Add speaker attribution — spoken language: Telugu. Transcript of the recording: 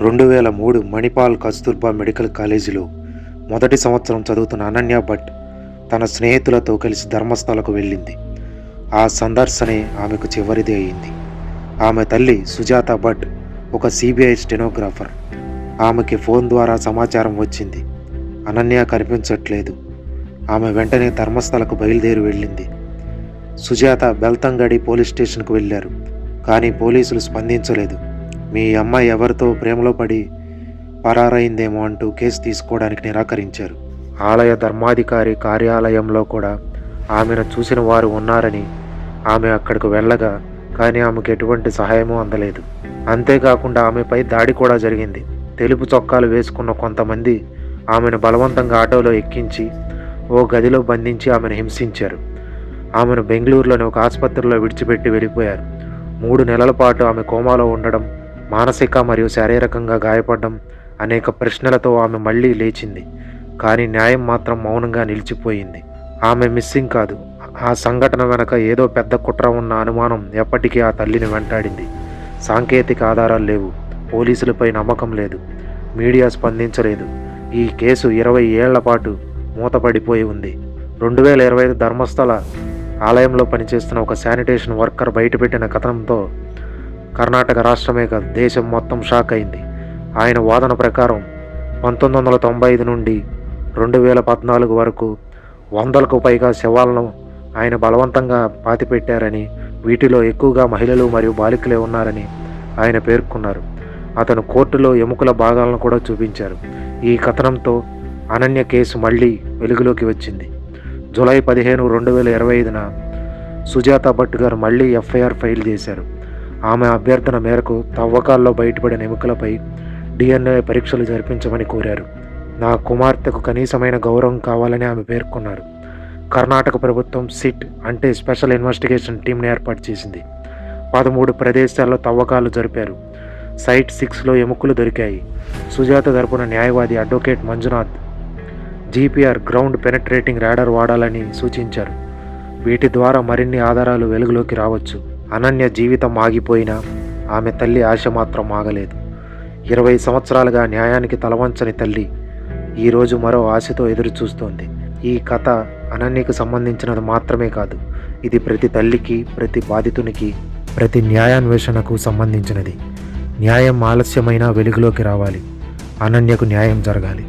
Speaker 1: రెండు వేల మూడు మణిపాల్ కస్తూర్బా మెడికల్ కాలేజీలో మొదటి సంవత్సరం చదువుతున్న అనన్య భట్ తన స్నేహితులతో కలిసి ధర్మస్థలకు వెళ్ళింది. ఆ సందర్శనే ఆమెకు చివరిది అయింది. ఆమె తల్లి సుజాత భట్ ఒక సిబిఐ స్టెనోగ్రాఫర్. ఆమెకి ఫోన్ ద్వారా సమాచారం వచ్చింది. అనన్య కనిపించట్లేదు. ఆమె వెంటనే ధర్మస్థలకు బయలుదేరి వెళ్ళింది. సుజాత బెల్తంగడి పోలీస్ స్టేషన్కు వెళ్ళారు. కానీ పోలీసులు స్పందించలేదు. మీ అమ్మాయి ఎవరితో ప్రేమలో పడి పరారైందేమో అంటూ కేసు తీసుకోవడానికి నిరాకరించారు. ఆలయ ధర్మాధికారి కార్యాలయంలో కూడా ఆమెను చూసిన వారు ఉన్నారని ఆమె అక్కడికి వెళ్ళగా కానీ ఆమెకు ఎటువంటి సహాయము అందలేదు. అంతేకాకుండా ఆమెపై దాడి కూడా జరిగింది. తెలుపు చొక్కాలు వేసుకున్న కొంతమంది ఆమెను బలవంతంగా ఆటోలో ఎక్కించి ఓ గదిలో బంధించి ఆమెను హింసించారు. ఆమెను బెంగళూరులోని ఒక ఆసుపత్రిలో విడిచిపెట్టి వెళ్ళిపోయారు. మూడు నెలల పాటు ఆమె కోమాలో ఉండడం మానసిక మరియు శారీరకంగా గాయపడడం అనేక ప్రశ్నలతో ఆమె మళ్ళీ లేచింది. కానీ న్యాయం మాత్రం మౌనంగా నిలిచిపోయింది. ఆమె మిస్సింగ్ కాదు. ఆ సంఘటన వెనక ఏదో పెద్ద కుట్ర ఉన్న అనుమానం ఎప్పటికీ ఆ తల్లిని వెంటాడింది. సాంకేతిక ఆధారాలు లేవు. పోలీసులపై నమ్మకం లేదు. మీడియా స్పందించలేదు. ఈ కేసు ఇరవై ఏళ్ళ పాటు మూతపడిపోయి ఉంది. రెండు వేల ఇరవై ఐదు ధర్మస్థల ఆలయంలో పనిచేస్తున్న ఒక శానిటేషన్ వర్కర్ బయటపెట్టిన కథనంతో కర్ణాటక రాష్ట్రమే కాదు దేశం మొత్తం షాక్ అయింది. ఆయన వాదన ప్రకారం పంతొమ్మిది వందల తొంభై ఐదు నుండి రెండు వేల పద్నాలుగు వరకు వందలకు పైగా శవాలను ఆయన బలవంతంగా పాతిపెట్టారని వీటిలో ఎక్కువగా మహిళలు మరియు బాలికలే ఉన్నారని ఆయన పేర్కొన్నారు. అతను కోర్టులో ఎముకల భాగాలను కూడా చూపించారు. ఈ కథనంతో అనన్య కేసు మళ్ళీ వెలుగులోకి వచ్చింది. జూలై పదిహేను రెండు వేల ఇరవై ఐదున సుజాత భట్ గారు మళ్ళీ ఎఫ్ఐఆర్ ఫైల్ చేశారు. ఆమె అభ్యర్థన మేరకు తవ్వకాల్లో బయటపడిన ఎముకలపై డిఎన్ఏ పరీక్షలు జరిపించమని కోరారు. నా కుమార్తెకు కనీసమైన గౌరవం కావాలని ఆమె పేర్కొన్నారు. కర్ణాటక ప్రభుత్వం సిట్ అంటే స్పెషల్ ఇన్వెస్టిగేషన్ టీంని ఏర్పాటు చేసింది. పదమూడు ప్రదేశాల్లో తవ్వకాలు జరిపారు. సైట్ సిక్స్లో ఎముకలు దొరికాయి. సుజాత తరపున న్యాయవాది advocate Manjunath GPR ground penetrating radar వాడాలని సూచించారు. వీటి ద్వారా మరిన్ని ఆధారాలు వెలుగులోకి రావచ్చు. అనన్య జీవితం ఆగిపోయినా ఆమె తల్లి ఆశ మాత్రం ఆగలేదు. ఇరవై సంవత్సరాలుగా న్యాయానికి తలవంచని తల్లి ఈరోజు మరో ఆశతో ఎదురు చూస్తోంది. ఈ కథ అనన్యకు సంబంధించినది మాత్రమే కాదు ఇది ప్రతి తల్లికి ప్రతి బాధితునికి ప్రతి న్యాయాన్వేషణకు సంబంధించినది. న్యాయం ఆలస్యమైనా వెలుగులోకి రావాలి. అనన్యకు న్యాయం జరగాలి.